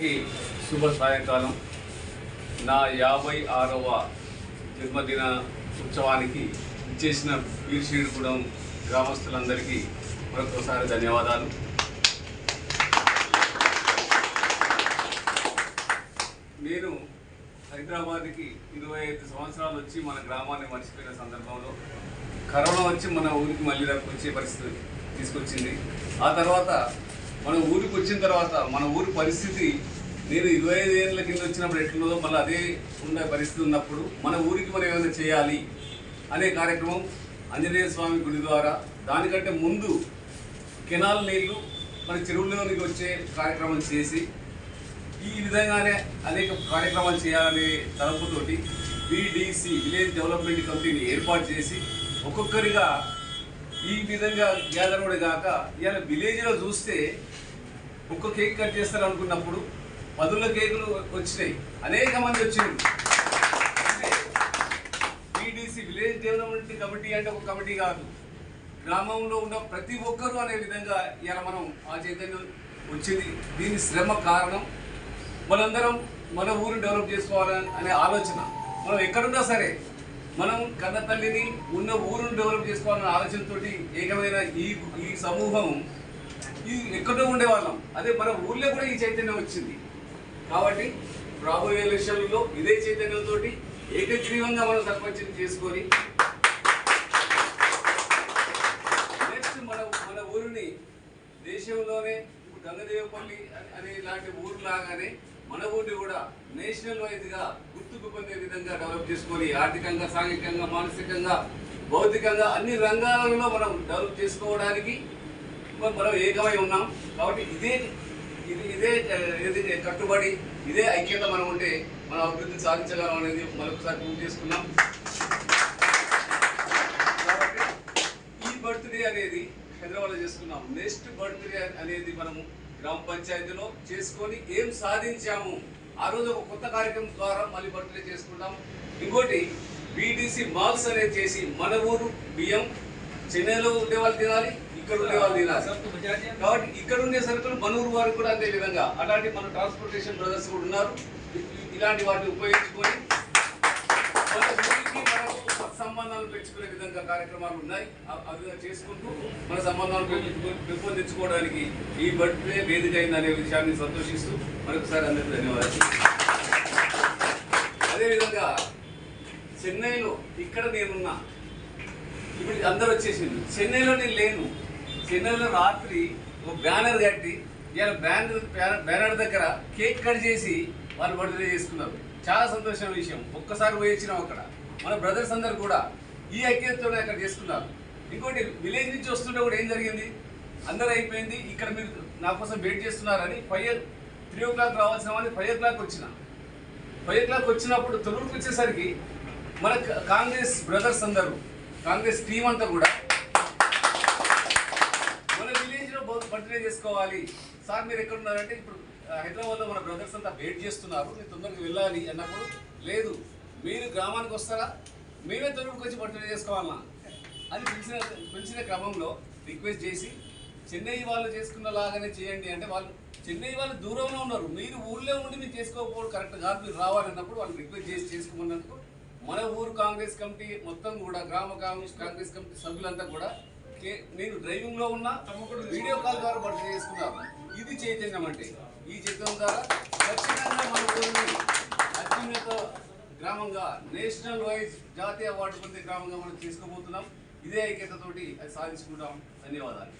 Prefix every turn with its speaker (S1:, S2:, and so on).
S1: శుభ సాయంకాలం. నా యాభై ఆరవ జన్మదిన ఉత్సవానికి ఇచ్చేసిన వీరశీడుగూడెం గ్రామస్తులందరికీ మరొకసారి ధన్యవాదాలు. నేను హైదరాబాద్కి ఇరవై ఐదు సంవత్సరాలు వచ్చి మన గ్రామాన్ని మర్చిపోయిన సందర్భంలో కరోనా వచ్చి మన ఊరికి మళ్ళీ వచ్చే పరిస్థితి తీసుకొచ్చింది. ఆ తర్వాత మన ఊరికి వచ్చిన తర్వాత మన ఊరి పరిస్థితి నేను ఇరవై ఐదు ఏళ్ళ కింద వచ్చినప్పుడు ఎట్లుందో మళ్ళీ అదే ఉండే పరిస్థితి ఉన్నప్పుడు మన ఊరికి మనం ఏమైనా చేయాలి అనే కార్యక్రమం ఆంజనేయ స్వామి గుడి ద్వారా దానికంటే ముందు కెనాల్ నీళ్ళు మన చెరువులోనికి వచ్చే కార్యక్రమం చేసి ఈ విధంగానే అనేక కార్యక్రమాలు చేయాలనే తలపుతోటి బీడీసీ విలేజ్ డెవలప్మెంట్ కమిటీని ఏర్పాటు చేసి ఒక్కొక్కరిగా ఈ విధంగా గ్యాదర్ కూడా కాక ఇవాళ విలేజ్లో చూస్తే ఒక్క కేక్ కట్ చేస్తారు అనుకున్నప్పుడు పదుల కేకులు వచ్చినాయి. అనేక మంది వచ్చింది బీడీసీ విలేజ్ డెవలప్మెంట్ కమిటీ అంటే ఒక కమిటీ కాదు. గ్రామంలో ఉన్న ప్రతి ఒక్కరూ అనే విధంగా ఇలా మనం ఆ చైతన్యం వచ్చింది. దీని శ్రమ కారణం మనందరం మన ఊరు డెవలప్ చేసుకోవాలని అనే ఆలోచన. మనం ఎక్కడున్నా సరే మనం కన్నతల్లిని ఉన్న ఊరును డెవలప్ చేసుకోవాలన్న ఆలోచనతోటి ఏకమైన ఈ ఈ సమూహం ఈ ఎక్కడో ఉండేవాళ్ళం. అదే మన ఊళ్ళో కూడా ఈ చైతన్యం వచ్చింది. కాబట్టి రాబోయే ఎలక్షన్లలో ఇదే చైతన్యంతో ఏకగ్రీవంగా మనం సర్పంచం చేసుకొని నెక్స్ట్ మన మన ఊరిని దేశంలోనే ఇప్పుడు గంగదేవపల్లి అనే- అనే ఇలాంటి ఊరు లాగానే మన ఊరిని కూడా నేషనల్ వైజ్గా గుర్తుకు పొందే విధంగా డెవలప్ చేసుకొని ఆర్థికంగా సాంఘికంగా మానసికంగా భౌతికంగా అన్ని రంగాలలో మనం డెవలప్ చేసుకోవడానికి మనం ఏకమై ఉన్నాం. కాబట్టి ఇదే ఇది ఇదే ఆ, ఇది కట్టుబడి ఇదే ఐక్యత మనం ఉంటే మనం అభివృద్ధి సాధించగలం అనేది మరొకసారి ప్రూవ్ చేసుకున్నాం కాబట్టి ఈ బర్త్డే అనేది హైదరాబాద్లో చేసుకున్నాం. నెక్స్ట్ బర్త్డే అనేది మనము గ్రామ పంచాయతీలో చేసుకొని ఏం సాధించాము? ఆ రోజు ఒక కొత్త కార్యక్రమం ద్వారా మళ్ళీ బర్త్డే చేసుకుంటాం. ఇంకోటి బీటీసీ మాల్స్ అనేది చేసి మన ఊరు బియ్యం చెన్నైలో ఉండే వాళ్ళు తినాలి ఇక్కడ ఉండే వాళ్ళు తినాలి. కాబట్టి ఇక్కడ ఉండే సరుకులు మన ఊరు వారికి కూడా అదే విధంగా. అలాంటి మన ట్రాన్స్పోర్టేషన్ బ్రదర్స్ కూడా ఉన్నారు. ఇలాంటి వాటిని ఉపయోగించుకొని మన ఊరికి మనకు సంబంధాలు పెంచుకునే విధంగా కార్యక్రమాలు ఉన్నాయి. ఆ- విధంగా చేసుకుంటూ మన సంబంధాలు పెంపొందించుకోవడానికి ఈ బర్త్డే వేదిక అయింది అనే విషయాన్ని సంతోషిస్తూ మరొకసారి అందరికీ ధన్యవాదాలు. అదేవిధంగా చెన్నైలో ఇక్కడ నేనున్నా ఇప్పుడు అందరూ వచ్చేసింది చెన్నైలో నేను లేను. చెన్నైలో రాత్రి ఒక బ్యానర్ కట్టి ఇవాళ బ్యానర్ బ్యానర్ దగ్గర కేక్ కట్ చేసి వాళ్ళు బర్త్డే చేసుకున్నారు. చాలా సంతోషమైన విషయం. ఒక్కసారి పోయి వచ్చినాం అక్కడ. మన బ్రదర్స్ అందరు కూడా ఈ ఐక్యతతోనే అక్కడ చేసుకున్నారు. ఇంకోటి విలేజ్ నుంచి వస్తుంటే కూడా ఏం జరిగింది? అందరూ అయిపోయింది ఇక్కడ మీరు నా కోసం వెయిట్ చేస్తున్నారని ఫైవ్ త్రీ ఓ క్లాక్ రావాల్సిన వాళ్ళు ఫైవ్ ఓ క్లాక్ వచ్చిన. ఫైవ్ ఓ క్లాక్ వచ్చినప్పుడు తొలుగురికి వచ్చేసరికి మన కాంగ్రెస్ బ్రదర్స్ అందరూ కాంగ్రెస్ టీం అంతా కూడా మన విలేజ్లో బర్త్డే చేసుకోవాలి. సార్ మీరు ఎక్కడున్నారంటే ఇప్పుడు హైదరాబాద్లో మన బ్రదర్స్ అంతా వెయిట్ చేస్తున్నారు. మీరు తొందరగా వెళ్ళాలి అన్నప్పుడు లేదు మీరు గ్రామానికి వస్తారా? మేమే తొలుగురికి వచ్చి బర్త్డే చేసుకోవాలన్నా. అని పిలిచిన పిలిచిన క్రమంలో రిక్వెస్ట్ చేసి చెన్నై వాళ్ళు చేసుకున్న లాగానే చేయండి. అంటే వాళ్ళు చెన్నై వాళ్ళు దూరంలో ఉన్నారు. మీరు ఊళ్ళో ఉండి మీరు చేసుకోకపోవడం కరెక్ట్ కాదు. మీరు రావాలన్నప్పుడు వాళ్ళు రిక్వెస్ట్ చేసి చేసుకోమన్నందుకు మన ఊరు కాంగ్రెస్ కమిటీ మొత్తం కూడా గ్రామ కాంగ్రెస్ కాంగ్రెస్ కమిటీ సభ్యులంతా కూడా నేను డ్రైవింగ్లో ఉన్నా వీడియో కాల్ ద్వారా బర్త్డే చేసుకున్నాను. ఇది చైతన్యం అంటే ఈ చైతన్యం ద్వారా గ్రామంగా నేషనల్ వైజ్ జాతీయ అవార్డు పొందే గ్రామంగా మనం చేసుకోబోతున్నాం ఇదే ఐక్యతతోటి అది సాధించుకుంటాం. ధన్యవాదాలు.